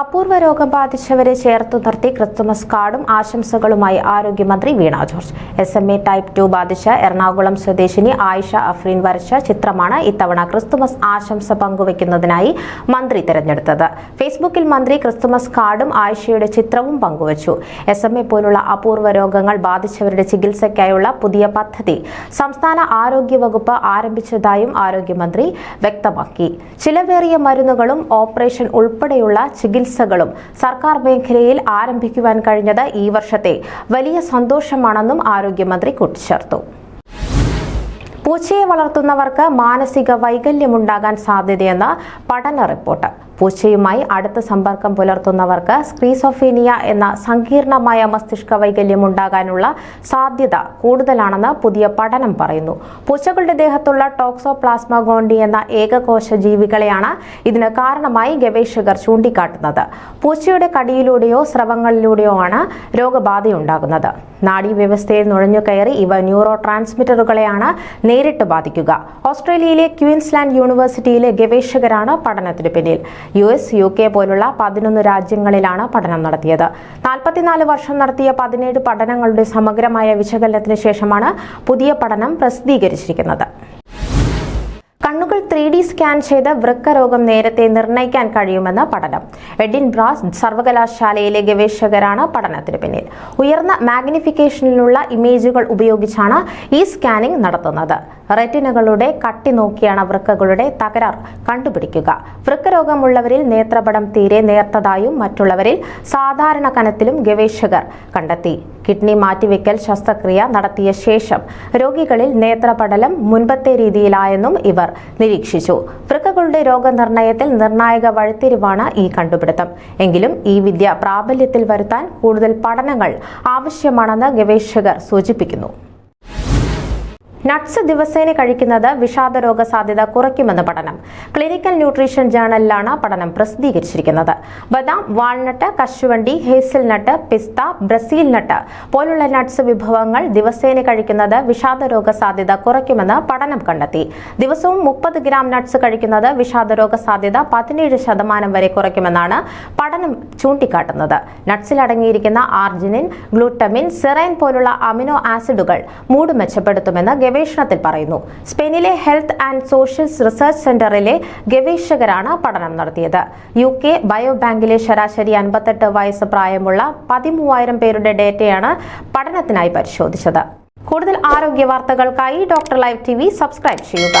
അപൂർവ രോഗം ബാധിച്ചവരെ ചേർത്തു നിർത്തി ക്രിസ്തുമസ് കാർഡും ആശംസകളുമായി ആരോഗ്യമന്ത്രി Veena George. S M A type two ബാധിച്ച എറണാകുളം സ്വദേശിനി ആയിഷ അഫ്രീൻ വരച്ച ചിത്രമാണ് ഇത്തവണ ക്രിസ്തുമസ് ആശംസ പങ്കുവയ്ക്കുന്നതിനായി മന്ത്രി തിരഞ്ഞെടുത്തത്. ഫേസ്ബുക്കിൽ മന്ത്രി ക്രിസ്തുമസ് കാർഡും ആയിഷയുടെ ചിത്രവും പങ്കുവച്ചു. എസ് എം എ പോലുള്ള അപൂർവ രോഗങ്ങൾ ബാധിച്ചവരുടെ ചികിത്സയ്ക്കായുള്ള പുതിയ പദ്ധതി സംസ്ഥാന ആരോഗ്യ വകുപ്പ് ആരംഭിച്ചതായും ആരോഗ്യമന്ത്രി വ്യക്തമാക്കി. ചിലവേറിയ മരുന്നുകളും ഓപ്പറേഷൻ ഉൾപ്പെടെയുള്ള ചികിത്സകളും സർക്കാർ മേഖലയിൽ ആരംഭിക്കുവാൻ കഴിഞ്ഞത് ഈ വർഷത്തെ വലിയ സന്തോഷമാണെന്നും ആരോഗ്യമന്ത്രി കൂട്ടിച്ചേർത്തു. പൂച്ചയെ വളർത്തുന്നവർക്ക് മാനസിക വൈകല്യമുണ്ടാകാൻ സാധ്യതയെന്ന് പഠന റിപ്പോർട്ട്. പൂച്ചയുമായി അടുത്ത സമ്പർക്കം പുലർത്തുന്നവർക്ക് സ്ക്രീസോഫീനിയ എന്ന സങ്കീർണമായ മസ്തിഷ്ക വൈകല്യം ഉണ്ടാകാനുള്ള സാധ്യത കൂടുതലാണെന്ന് പുതിയ പഠനം പറയുന്നു. പൂച്ചകളുടെ ദേഹത്തുള്ള ടോക്സോപ്ലാസ്മ ഗോണ്ടി എന്ന ഏകകോശ ജീവികളെയാണ് ഇതിന് കാരണമായി ഗവേഷകർ ചൂണ്ടിക്കാട്ടുന്നത്. പൂച്ചയുടെ കടിയിലൂടെയോ സ്രവങ്ങളിലൂടെയോ ആണ് രോഗബാധയുണ്ടാകുന്നത്. നാഡീവ്യവസ്ഥയിൽ നുഴഞ്ഞു കയറി ഇവ ന്യൂറോ ട്രാൻസ്മിറ്ററുകളെയാണ് നേരിട്ട് ബാധിക്കുക. ഓസ്ട്രേലിയയിലെ ക്യൂൻസ്ലാൻഡ് യൂണിവേഴ്സിറ്റിയിലെ ഗവേഷകരാണ് പഠനത്തിന് പിന്നിൽ. യു എസ് യു കെ പോലുള്ള പതിനൊന്ന് രാജ്യങ്ങളിലാണ് പഠനം നടത്തിയത്. നാൽപ്പത്തിനാല് വർഷം നടത്തിയ പതിനേഴ് പഠനങ്ങളുടെ സമഗ്രമായ വിശകലനത്തിന് ശേഷമാണ് പുതിയ പഠനം പ്രസിദ്ധീകരിച്ചിരിക്കുന്നത്. കണ്ണുകൾ ത്രീ ഡി സ്കാൻ ചെയ്ത് വൃക്കരോഗം നേരത്തെ നിർണയിക്കാൻ കഴിയുമെന്ന് പഠനം. എഡിൻ ബ്രാസ് സർവകലാശാലയിലെ ഗവേഷകരാണ് പഠനത്തിന് പിന്നിൽ. ഉയർന്ന മാഗ്നിഫിക്കേഷനിലുള്ള ഇമേജുകൾ ഉപയോഗിച്ചാണ് ഈ സ്കാനിംഗ് നടത്തുന്നത്. റെറ്റിനകളുടെ കട്ടി നോക്കിയാണ് വൃക്കകളുടെ തകരാർ കണ്ടുപിടിക്കുക. വൃക്കരോഗമുള്ളവരിൽ നേത്രപടം തീരെ നേർത്തതായും മറ്റുള്ളവരിൽ സാധാരണ കനത്തിലും ഗവേഷകർ കണ്ടെത്തി. കിഡ്നി മാറ്റിവെക്കൽ ശസ്ത്രക്രിയ നടത്തിയ ശേഷം രോഗികളിൽ നേത്രപടലം മുൻപത്തെ രീതിയിലായെന്നും ഇവർ നിരീക്ഷിച്ചു. വൃക്കകളുടെ രോഗനിർണയത്തിൽ നിർണായക വഴിത്തിരിവാണ് ഈ കണ്ടുപിടുത്തം. എങ്കിലും ഈ വിദ്യ പ്രാബല്യത്തിൽ വരുത്താൻ കൂടുതൽ പഠനങ്ങൾ ആവശ്യമാണെന്ന് ഗവേഷകർ സൂചിപ്പിക്കുന്നു. നട്ട്സ് ദിവസേന കഴിക്കുന്നത് വിഷാദ രോഗ സാധ്യത കുറയ്ക്കുമെന്ന് പഠനം. ക്ലിനിക്കൽ ന്യൂട്രീഷൻ ജേണലിലാണ് പഠനം പ്രസിദ്ധീകരിച്ചിരിക്കുന്നത്. ബദാം വാൾനട്ട് കശുവണ്ടി ഹേസിൽ നട്ട് പിസ്ത ബ്രസീൽ നട്ട് പോലുള്ള നട്ട്സ് വിഭവങ്ങൾ ദിവസേന കഴിക്കുന്നത് വിഷാദ രോഗ സാധ്യത കുറയ്ക്കുമെന്ന് പഠനം കണ്ടെത്തി. ദിവസവും മുപ്പത് ഗ്രാം നട്ട്സ് കഴിക്കുന്നത് വിഷാദ രോഗ സാധ്യത പതിനേഴ് ശതമാനം വരെ കുറയ്ക്കുമെന്നാണ് പഠനം ചൂണ്ടിക്കാട്ടുന്നത്. നട്ട്സിൽ അടങ്ങിയിരിക്കുന്ന ആർജിനിൻ ഗ്ലൂട്ടമിൻ സെറൈൻ പോലുള്ള അമിനോ ആസിഡുകൾ മൂട് മെച്ചപ്പെടുത്തുമെന്ന് ഗവേഷണത്തിൽ പറയുന്നു. സ്പെയിനിലെ ഹെൽത്ത് ആൻഡ് സോഷ്യൽ റിസർച്ച് സെന്ററിലെ ഗവേഷകരാണ് പഠനം നടത്തിയത്. യു കെ ബയോബാങ്കിലെ ശരാശരി അൻപത്തെട്ട് വയസ്സ് പ്രായമുള്ള പതിമൂവായിരം പേരുടെ ഡേറ്റയാണ് പഠനത്തിനായി പരിശോധിച്ചത്. കൂടുതൽ ആരോഗ്യ വാർത്തകൾക്കായി ഡോക്ടർ ലൈവ് ടി സബ്സ്ക്രൈബ് ചെയ്യുക.